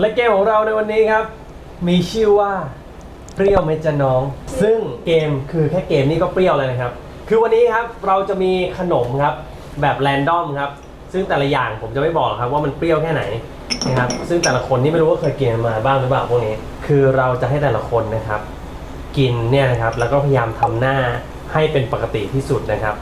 และเกมของเราในวันนี้ครับ มีชื่อว่าเปรี้ยวไหมจะน้อง ซึ่งเกมคือแค่เกมนี่ก็เปรี้ยวเลยนะครับ คือวันนี้ครับเราจะมีขนมครับแบบแรนดอมครับ ซึ่งแต่ละอย่างผมจะไม่บอกครับว่ามันเปรี้ยวแค่ไหนนะครับซึ่งแต่ละคนนี่ไม่รู้ว่าเคยกินมาบ้างหรือเปล่าพวกนี้ คือเราจะให้แต่ละคนนะครับ กินเนี่ยนะครับแล้วก็พยายามทำหน้าให้เป็นปกติที่สุดนะครับ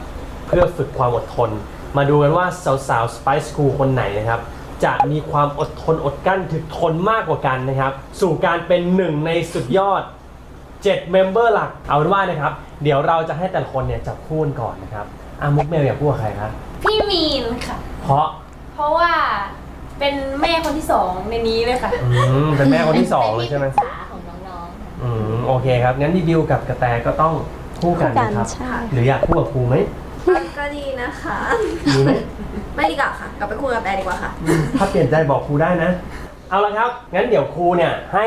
เพื่อฝึกความอดทน มาดูกันว่าสาวๆ Spice School คนไหนนะครับ จะมีความอดทนอดกลั้นถึกทนมากกว่ากันนะครับ สู่การเป็นหนึ่งในสุดยอด7เมมเบอร์หลักเอาเป็นว่านะครับ เดี๋ยวเราจะให้แต่ละคนเนี่ยจับคู่กันก่อนนะครับอามุกเมลอยากพูดกับใครครับ พี่มีนค่ะ เพราะเพราะว่าเป็นแม่คนที่สองในนี้เลยค่ะ อืมเป็นแม่คนที่สองเลยใช่ไหมป็นที่ปรึกษาของน้องๆค่ะอืมโอเคครับงั้นพี่บิวกับกระแตก็ต้องคู่กันนะครับ ใช่ หรืออยากคู่กับครูไหมก็ดีนะคะดีไหม ไม่ดีกว่าค่ะ กลับไปคุยกับแอร์ดีกว่าค่ะ ถ้าเปลี่ยนใจบอกครูได้นะ เอาละครับ งั้นเดี๋ยวครูเนี่ยให้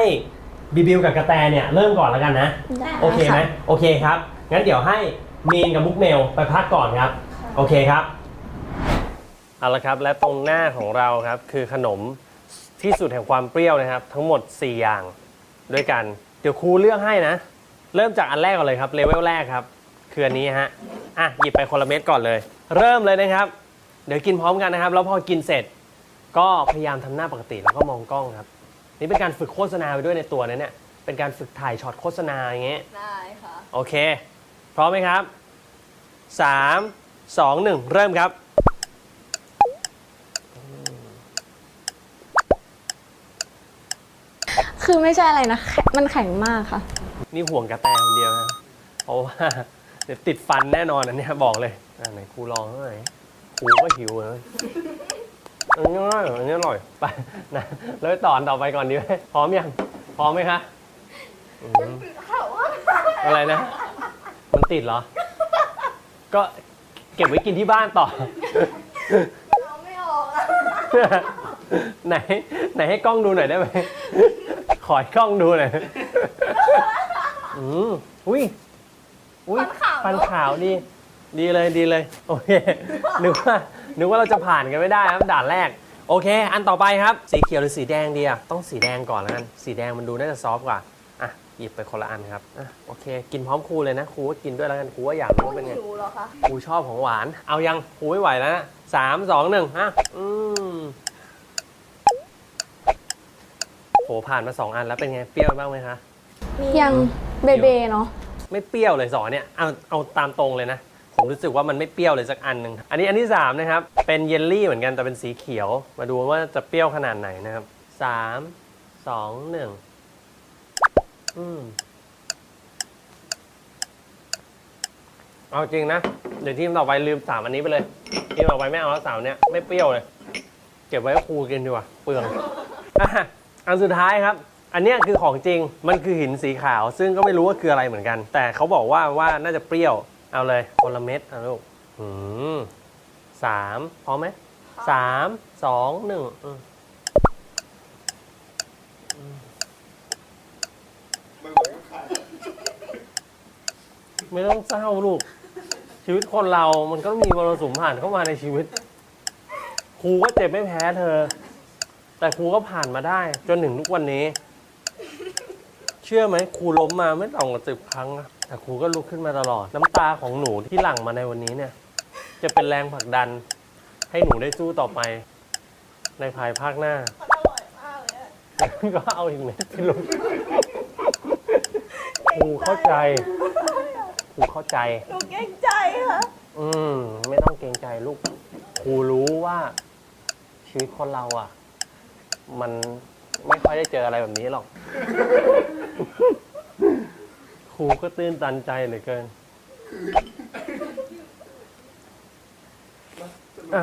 บีบิวกับกระแตเนี่ยเริ่มก่อนแล้วกันนะ ได้โอเคไหม โอเคครับ งั้นเดี๋ยวให้มีนกับมุกเมลไปพักก่อนครับ โอเคครับ เอาละครับ และตรงหน้าของเราครับคือขนมที่สุดแห่งความเปรี้ยวนะครับ ทั้งหมด 4 อย่างด้วยกัน เดี๋ยวครูเลือกให้นะ เริ่มจากอันแรกก่อนเลยครับเลเวลแรกครับ คืออันนี้ฮะอะหยิบไปคนละเม็ดก่อนเลย เริ่มเลยนะครับ เดี๋ยวกินพร้อมกันนะครับแล้วพอกินเสร็จ ก็พยายามทำหน้าปกติแล้วก็มองกล้องครับ นี่เป็นการฝึกโฆษณาไปด้วยในตัวนะเนี่ยเป็นการฝึกถ่ายช็อตโฆษณาอย่างเงี้ยได้ค่ะโอเค พร้อมไหมครับ 3 2 1 เริ่มครับ คือไม่ใช่อะไรนะแข็งมันแข็งมากค่ะนี่นี่ห่วงกระแตคนเดียวนะ เพราะว่าเดี๋ยวติดฟันแน่นอนอันเนี้ยบอกเลยอะไหนครูลองหน่อยครูก็หิวเลยอันนี้อร่อยอันนี้อร่อยไปนะแล้วไปต่ออันต่อไปก่อนดีไหมพร้อมยังพร้อมไหมคะอืมอะไรนะ มันติดเหรอ ก็เก็บไว้กินที่บ้านต่อ เอาไม่ออกอะ ไหนไหนให้กล้องดูหน่อยได้ไหม ขอให้กล้องดูหน่อยอืมอุ้ยอุ้ยฟันขาวดี ดีเลยดีเลย โอเค นึกว่า นึกว่าเราจะผ่านกันไม่ได้ครับด่านแรก โอเค อันต่อไปครับ สีเขียวหรือสีแดงดีอะต้องสีแดงก่อนแล้วกัน สีแดงมันดูน่าจะซอฟต์กว่า อะ หยิบไปคนละอันครับ อะ โอเค กินพร้อมครูเลยนะ ครูก็กินด้วยแล้วกัน ครูว่าอยากรู้ว่าเป็นไง หิวเหรอคะ ครูชอบของหวาน เอายัง ครูไม่ไหวแล้วนะสามสองหนึ่งฮะอืมโหผ่านมาสองอันแล้วเป็นไงเปรี้ยวบ้างไหมคะ ยังเบเบเนาะไม่เปรี้ยวเลยสองอันเนี่ยเอาเอาตามตรงเลยนะ ผมรู้สึกว่ามันไม่เปรี้ยวเลยสักอันหนึ่งอันนี้อันที่สามนะครับ เป็นเยลลี่เหมือนกันแต่เป็นสีเขียว มาดูว่าจะเปรี้ยวขนาดไหนนะครับสามสองหนึ่งอืมเอาจริงนะ เดี๋ยวทีมต่อไปลืมสามอันนี้ไปเลย ทีมต่อไปไม่เอาแล้วสามอันเนี้ยไม่เปรี้ยวเลย เก็บไว้ให้ครูกินดีกว่าเปลือง อันสุดท้ายครับ อันเนี้ยคือของจริง มันคือหินสีขาว ซึ่งก็ไม่รู้ว่าคืออะไรเหมือนกัน แต่เขาบอกว่าว่าน่าจะเปรี้ยว เอาเลยคนละเม็ดลูกอืมสามพร้อมไหมสามสองหนึ่งอืมไม่ต้องเศร้าลูก ชีวิตคนเรามันก็มีมรสุมผ่านเข้ามาในชีวิตครูก็เจ็บไม่แพ้เธอ แต่ครูก็ผ่านมาได้ จนถึงทุกวันนี้ เชื่อไหมครูล้มมาไม่ต่ำกว่าสิบครั้งอะแต่ครูก็ลุกขึ้นมาตลอด น้ำตาของหนูที่หลั่งมาในวันนี้เนี่ย จะเป็นแรงผลักดัน ให้หนูได้สู้ต่อไป ในภายภาคหน้าอร่อยมากเลยอะก็เอาอีกเม็ดที่ลุกครูเข้าใจครูเข้าใจ หนูเกรงใจค่ะ อืม ไม่ต้องเกรงใจลูกครูรู้ว่าชีวิตคนเราอะ มันไม่ค่อยได้เจออะไรแบบนี้หรอก ครูก็ตื้นตันใจเหลือเกินอะ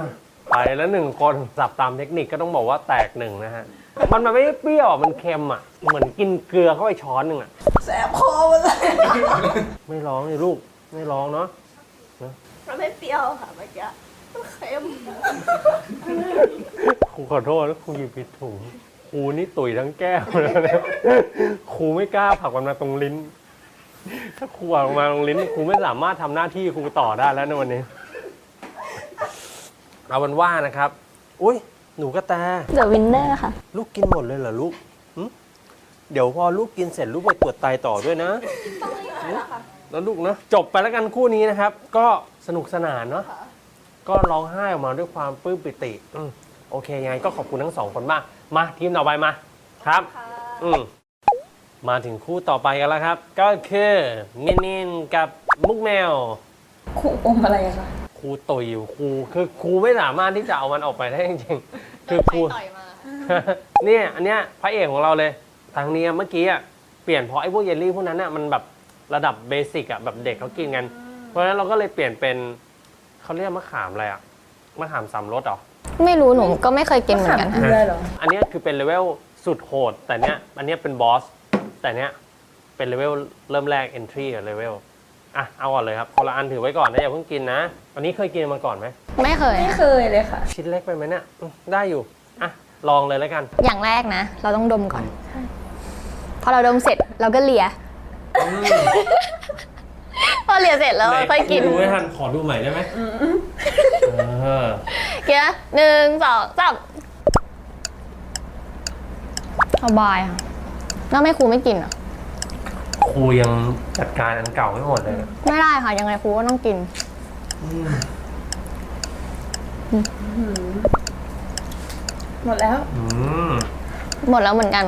ไปแล้วหนึ่งคนสับตามเทคนิคก็ต้องบอกว่าแตกหนึ่งนะฮะ มันมันไม่ได้เปรี้ยวอะมันเค็มอะ เหมือนกินเกลือเข้าไปช้อนหนึ่งอะ แสบคอหมดเลยไม่ร้องเลยลูก ไม่ร้องเนาะ มันไม่เปรี้ยวค่ะเมื่อกี้ มันเค็มคครูขอโทษนะครูหยิบผิดถุงครูนี่ตุ๋ยทั้งแก้วเลยนะครูไม่กล้าผลักมันมาตรงลิ้น ถ้าครูผลักมันมาตรงลิ้นครูไม่สามารถทำหน้าที่ครูต่อได้แล้วในวันนี้ เอาเป็นว่านะครับ อุ้ยหนูกระแต เดอะวินเนอร์ค่ะ ลูกกินหมดเลยเหรอลูกหึเดี๋ยวพอลูกกินเสร็จลูกไปตรวจไตต่อด้วยนะแล้วลูกนะจบไปแล้วกันคู่นี้นะครับ ก็สนุกสนานเนาะ ก็ร้องไห้ออกมาด้วยความปลื้มปิติอืมโอเคยังไงก็ขอบคุณทั้งสองคนมาก มาทีมต่อไปมาครับ อืมมาถึงคู่ต่อไปกันแล้วครับ ก็คือมินนินกับมุกแมวครูอมอะไรอะคะครูตุยอยู่ครูคือครูไม่สามารถที่จะเอามันออกไปได้จริงๆคือครู ต่อยมา เนี่ยอันเนี้ยพระเอกของเราเลยทางเนี้ยเมื่อกี้อะเปลี่ยนเพราะไอ้พวกเยลลี่พวกนั้นอะมันแบบระดับเบสิกอะแบบเด็กเขากินกัน เพราะฉะนั้นเราก็เลยเปลี่ยนเป็น เขาเรียกมะขามอะไรอะมะขามสามรสเหรอ ไม่รู้หนูก็ไม่เคยกินเหมือนกันเกลือเหรอ อันเนี้ยคือเป็นเลเวลสุดโหด แต่เนี้ยอันเนี้ยเป็นบอส แต่เนี้ยเป็นเลเวลเริ่มแรก entry กับเลเวลอะเอาก่อนเลยครับคนละอันถือไว้ก่อนนะอย่าเพิ่งกินนะ อันนี้เคยกินมาก่อนไหมไม่เคย ไม่เคยเลยค่ะ ชิ้นเล็กไปไหมเนี่ยอืมได้อยู่อะลองเลยแล้วกัน อย่างแรกนะ เราต้องดมก่อน พอเราดมเสร็จเราก็เลียพอ เลียเสร็จแล้วเราค่อยกินดูไม่ทันขอดูใหม่ได้ไหมเออเกียร์หนึ่งสองสามสบายค่ะแล้วไม่ครูไม่กินเหรอะ ครูยังจัดการอันเก่าไม่หมดเลยไม่ได้ค่ะ ยังไงครูก็ต้องกิน หมดแล้ว อืมหมดแล้วเหมือนกัน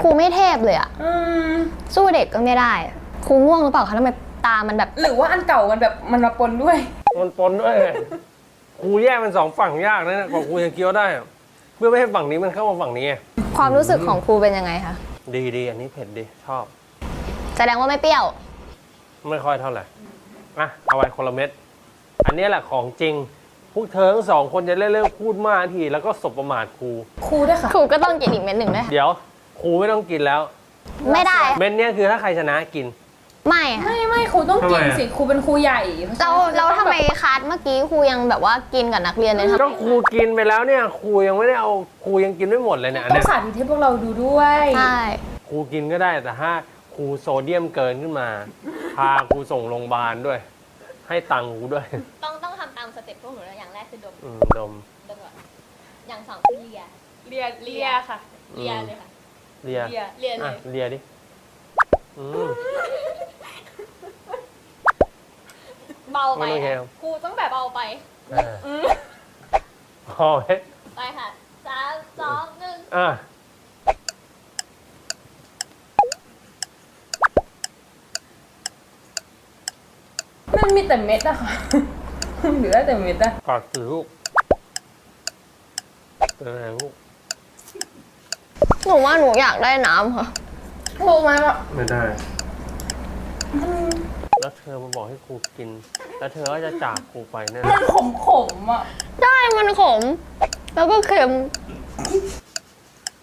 ครูไม่เทพเลยอะอืม สู้เด็กก็ไม่ได้อะครูง่วงหรือเปล่าคะทำไม ตามันแบบ หรือว่าอันเก่ามันแบบมันมาปนด้วย มันปนด้วยครูแยกเป็นสองฝั่งยากนะเนี่ยกว่าครูจะเคี้ยวได้อะเพื่อไม่ให้ฝั่งนี้มันเข้ามาฝั่งนี้ไงความรู้สึกของครูเป็นยังไงคะ ดีดีอันนี้เผ็ดดีชอบ แสดงว่าไม่เปรี้ยว ไม่ค่อยเท่าไหร่อะเอาไว้คนละเม็ดอันนี้แหละของจริง พวกเธอทั้งสองคนจะเลิกๆพูดมากทีแล้วก็สบประมาทครู ครูด้วยค่ะ ครูก็ต้องกินอีกเม็ดหนึ่งด้วยเดี๋ยวครูไม่ต้องกินแล้ว ไม่ได้อะเม็ดเนี้ยคือถ้าใครชนะกิน ไม่อะไม่ไม่ค รูต้องกินทำไมอะสิครูเป็นครูใหญ่เราเราทำไมคลาสเมื่อกี้ครูยังแบบว่ากินกับนักเรียนเลยทำไมก็ครูกินไปแล้วเนี่ยครูยังไม่ได้เอาครูยังกินไม่หมดเลยเนี่ยอันต้อเนี้งยสาธิตให้พวกเราดูด้วยใช่ครูกินก็ได้แต่ถ้าครูโซเดียมเกินขึ้นมา พาครูส่งโรงพยาบาลด้วย ให้ตังค์ครูด้วยต้องต้องทำตามสเต็ปพวกหนูนะอย่างแรกคือดมอืมดมดมก่อนอย่างสองคือเลียเรียเรียค่ะ เลียเลยค่ะ เลียเรียเลียเลอะยเลียดิอืม เบาไปไม่ต้องแคค่ะวครูต้องแบบเบาไปอ่าพอไหมไปค่ะสามสองหนึ่งอะมันมีแต่เม็ดอะค่ะ เหลือแต่เม็ดอะกอดสิลูกเป็นไงลูกหนูว่าหนูอยากได้น้ำค่ะครูมาแบบไม่ได้แล้วเธ อมาบอกให้ครูกิน แล้วเธอก็จะจากครูไปแน่มันขมขมๆอะใช่มันขม แล้วก็เค็ม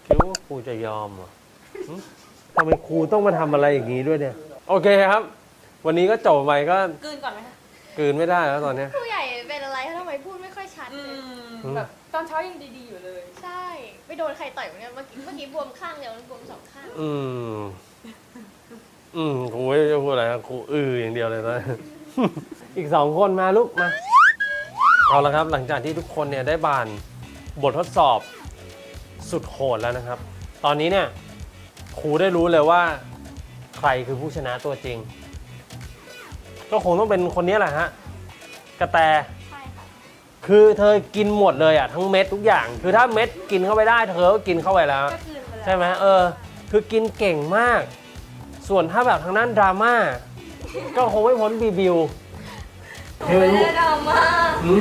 คิดว่าครูจะยอมเหรอหึทำไมครูต้องมาทำอะไรอย่างนี้ด้วยเนี่ย โอเคครับ วันนี้ก็จบไปก็กลืนก่อนไหมคะกลืนไม่ได้แล้วตอนเนี้ย ผู้ใหญ่เป็นอะไรทำไมพูดไม่ค่อยชัดอืเลยมแบบตอนเช้ายังดีๆอยู่เลย ใช่ ไปโดนใครต่อยมาเนี่ยเมื่อกี้เมื่อกี้บวมข้างเดียวมันบวมสองข้าง อืม อืมครูไม่รู้จะพูดอะไรนะครูอืออย่างเดียวเลยตอนนี้ อีกสองคนมาลูกมาเอาละครับหลังจากที่ทุกคนเนี่ยได้บานบททดสอบสุดโหดแล้วนะครับ ตอนนี้เนี่ยครูได้รู้เลยว่า ใครคือผู้ชนะตัวจริง ก็คงต้องเป็นคนนี้แหละฮะกระแต ใช่ค่ะคือเธอกินหมดเลยอะทั้งเม็ดทุกอย่าง คือถ้าเม็ดกินเข้าไปได้ เธอก็กินเข้าไปแล้ว ก็กลืนไปแล้วใช่ไหมเออ คือกินเก่งมาก ส่วนถ้าแบบทางด้านดราม่าก็คงไม่พ้นบีบิวคือไม่ได้ดราม่าหนู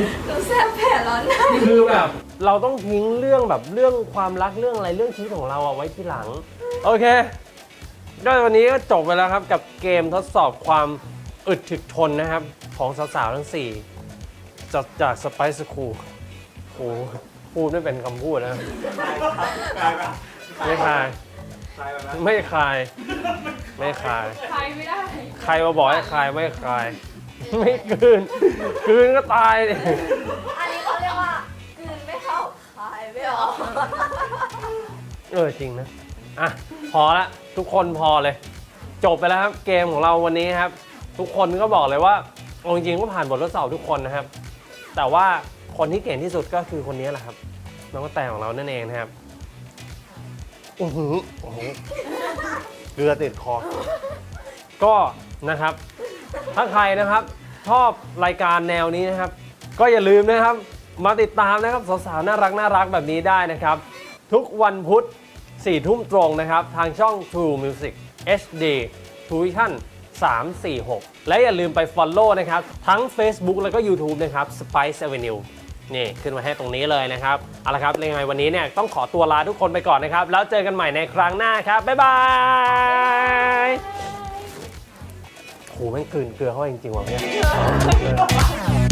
แสบแผลร้อนในคือแบบ เราต้องทิ้งเรื่องแบบเรื่องความรักเรื่องอะไรเรื่องชีวิตของเราเอาไว้ที่หลัง โอเคก็วันนี้ก็จบไปแล้วครับกับเกมทดสอบความอึดถึกทนนะครับ ของสาวๆทั้ง4จากจากสไปซ์คูโอ้โหพูดไม่เป็นคำพูดนะไม่ค ลายไม่คลาย ไม่คลาย ใครไม่ได้ ใครมาบอกให้คลายไม่คลาย ไม่กลืนกลืนก็ตายดิอันนี้เขาเรียกว่ากลืนไม่เข้าคายไม่อเออจริงนะอะพอละทุกคนพอเลย จบไปแล้วครับเกมของเราวันนี้ครับ ทุกคนก็บอกเลยว่าเอาจริงๆก็ผ่านบททดสอบทุกคนนะครับ แต่ว่าคนที่เก่งที่สุดก็คือคนนี้แหละครับน้องกระแตของเรานั่นเองนะครับ อือหือโอ้โหเกลือติดคอ ก็นะครับ ถ้าใครนะครับ ชอบรายการแนวนี้นะครับ ก็อย่าลืมนะครับ มาติดตามนะครับสาวๆน่ารักน่ารักแบบนี้ได้นะครับ ทุกวันพุธ4ทุ่มตรงนะครับ ทางช่อง True Music HD t u i t i o n 346 และอย่าลืมไป Follow นะครับ ทั้ง Facebook แล้วก็ YouTube นะครับ Spice Avenue นี่ขึ้นมาให้ตรงนี้เลยนะครับเอาละครับยังไงวันนี้เนี่ยต้องขอตัวลาทุกคนไปก่อนนะครับ แล้วเจอกันใหม่ในครั้งหน้าครับ บ๊ายบายโหแม่งกลืนเกลือเข้าไปจริงๆว่ะเนี่ย